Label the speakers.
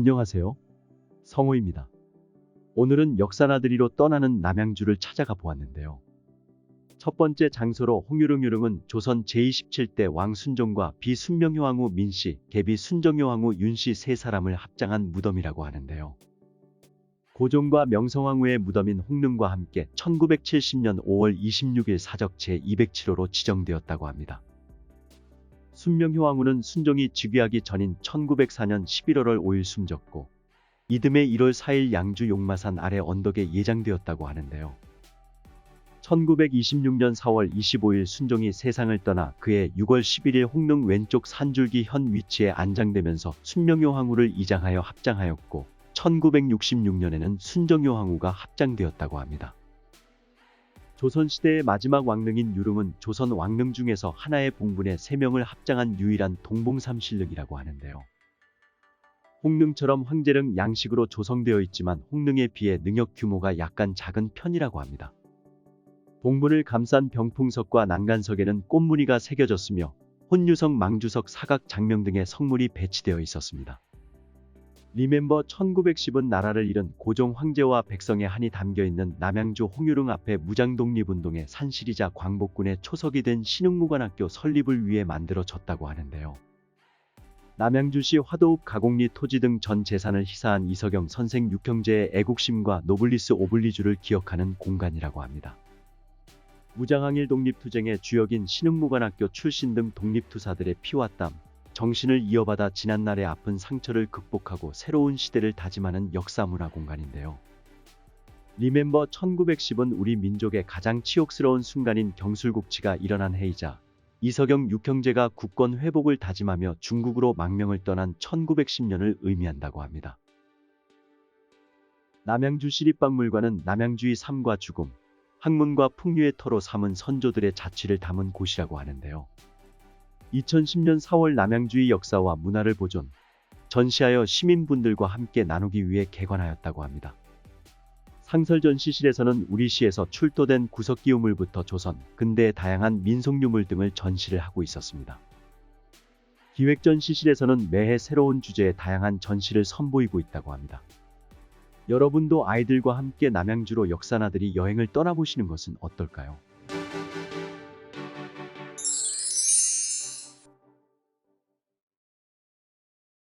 Speaker 1: 안녕하세요. 성호입니다. 오늘은 역사나들이로 떠나는 남양주를 찾아가 보았는데요. 첫 번째 장소로 홍유릉유릉은 조선 제27대 왕 순종과 비순명효 왕후 민씨, 개비 순정효 왕후 윤씨 세 사람을 합장한 무덤이라고 하는데요. 고종과 명성황후의 무덤인 홍릉과 함께 1970년 5월 26일 사적 제207호로 지정되었다고 합니다. 순명효 왕후는 순종이 즉위하기 전인 1904년 11월 5일 숨졌고 이듬해 1월 4일 양주 용마산 아래 언덕에 예장되었다고 하는데요. 1926년 4월 25일 순종이 세상을 떠나 그해 6월 11일 홍릉 왼쪽 산줄기 현 위치에 안장되면서 순명효 황후를 이장하여 합장하였고 1966년에는 순정효 황후가 합장되었다고 합니다. 조선시대의 마지막 왕릉인 유릉은 조선 왕릉 중에서 하나의 봉분에 3명을 합장한 유일한 동봉삼실릉이라고 하는데요. 홍릉처럼 황제릉 양식으로 조성되어 있지만 홍릉에 비해 능역 규모가 약간 작은 편이라고 합니다. 봉분을 감싼 병풍석과 난간석에는 꽃무늬가 새겨졌으며 혼유석, 망주석, 사각 장명 등의 석물이 배치되어 있었습니다. 리멤버 1910은 나라를 잃은 고종 황제와 백성의 한이 담겨 있는 남양주 홍유릉 앞에 무장독립운동의 산실이자 광복군의 초석이 된 신흥무관학교 설립을 위해 만들어졌다고 하는데요. 남양주시 화도읍 가곡리 토지 등 전 재산을 희사한 이석영 선생 육형제의 애국심과 노블리스 오블리주를 기억하는 공간이라고 합니다. 무장항일 독립투쟁의 주역인 신흥무관학교 출신 등 독립투사들의 피와 땀, 정신을 이어받아 지난날의 아픈 상처를 극복하고 새로운 시대를 다짐하는 역사 문화 공간인데요. 리멤버 1910은 우리 민족의 가장 치욕스러운 순간인 경술국치가 일어난 해이자 이석영 육형제가 국권 회복을 다짐하며 중국으로 망명을 떠난 1910년을 의미한다고 합니다. 남양주 시립박물관은 남양주의 삶과 죽음, 학문과 풍류의 터로 삼은 선조들의 자취를 담은 곳이라고 하는데요. 2010년 4월 남양주의 역사와 문화를 보존, 전시하여 시민분들과 함께 나누기 위해 개관하였다고 합니다. 상설 전시실에서는 우리 시에서 출토된 구석기우물부터 조선, 근대의 다양한 민속 유물 등을 전시를 하고 있었습니다. 기획 전시실에서는 매해 새로운 주제의 다양한 전시를 선보이고 있다고 합니다. 여러분도 아이들과 함께 남양주로 역사나들이 여행을 떠나보시는 것은 어떨까요?